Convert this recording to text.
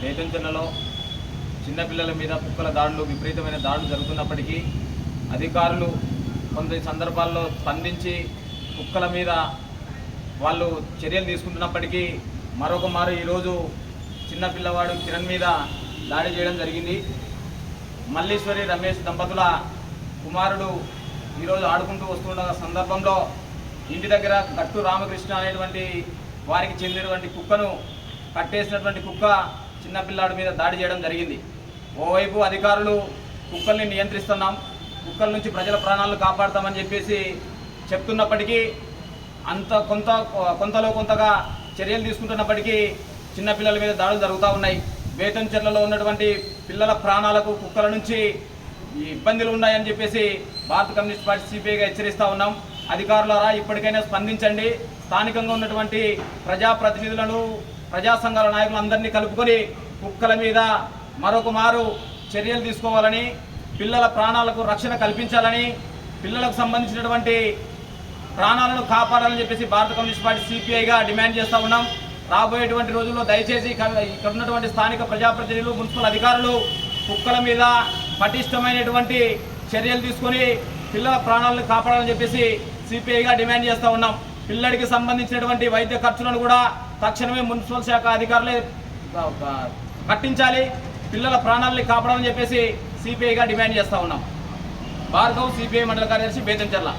బేతం జిల్లాలో చిన్నపిల్లల మీద కుక్కల దాడులు విపరీతమైన దాడులు జరుగుతున్నప్పటికీ అధికారులు కొన్ని సందర్భాల్లో స్పందించి కుక్కల మీద వాళ్ళు చర్యలు తీసుకుంటున్నప్పటికీ మరొక మారు ఈరోజు చిన్నపిల్లవాడు కిరణ్ మీద దాడి చేయడం జరిగింది. మల్లీశ్వరి రమేష్ దంపతుల కుమారుడు ఈరోజు ఆడుకుంటూ వస్తుండగా సందర్భంలో ఇంటి దగ్గర గట్టు రామకృష్ణ అనేటువంటి వారికి చెందినటువంటి కుక్కను కట్టేసినటువంటి కుక్క చిన్నపిల్లాడి మీద దాడి చేయడం జరిగింది. ఓవైపు అధికారులు కుక్కల్ని నియంత్రిస్తున్నాం. కుక్కల నుంచి ప్రజల ప్రాణాలను కాపాడతామని చెప్పేసి చెప్తున్నప్పటికీ అంత కొంత కొంతలో కొంతగా చర్యలు తీసుకుంటున్నప్పటికీ చిన్నపిల్లల మీద దాడులు జరుగుతూ ఉన్నాయి. బేతంచెర్లలో ఉన్నటువంటి పిల్లల ప్రాణాలకు కుక్కల నుంచి ఇబ్బందులు ఉన్నాయని చెప్పేసి భారత కమ్యూనిస్ట్ పార్టీ సిపిఐగా హెచ్చరిస్తూ ఉన్నాం. అధికారులారా ఇప్పటికైనా స్పందించండి. స్థానికంగా ఉన్నటువంటి ప్రజాప్రతినిధులను ప్రజా సంఘాల నాయకులందరినీ కలుపుకొని కుక్కల మీద మరొక మారు చర్యలు తీసుకోవాలని పిల్లల ప్రాణాలకు రక్షణ కల్పించాలని పిల్లలకు సంబంధించినటువంటి ప్రాణాలను కాపాడాలని చెప్పేసి భారత కమ్యూనిస్ట్ పార్టీ సిపిఐగా డిమాండ్ చేస్తూ ఉన్నాం. రాబోయేటువంటి రోజుల్లో దయచేసి ఇక్కడ ఉన్నటువంటి స్థానిక ప్రజాప్రతినిధులు మున్సిపల్ అధికారులు కుక్కల మీద పటిష్టమైనటువంటి చర్యలు తీసుకొని పిల్లల ప్రాణాలను కాపాడాలని చెప్పేసి సిపిఐగా డిమాండ్ చేస్తూ ఉన్నాం. పిల్లడికి సంబంధించినటువంటి వైద్య ఖర్చులను కూడా తక్షణమే మున్సిపల్ శాఖ అధికారులే కట్టించాలి. పిల్లల ప్రాణాలని కాపాడాలని చెప్పేసి సిపిఐగా డిమాండ్ చేస్తూ ఉన్నాం. భార్గవ్ సిపిఐ మండల కార్యదర్శి బేతంచర్ల.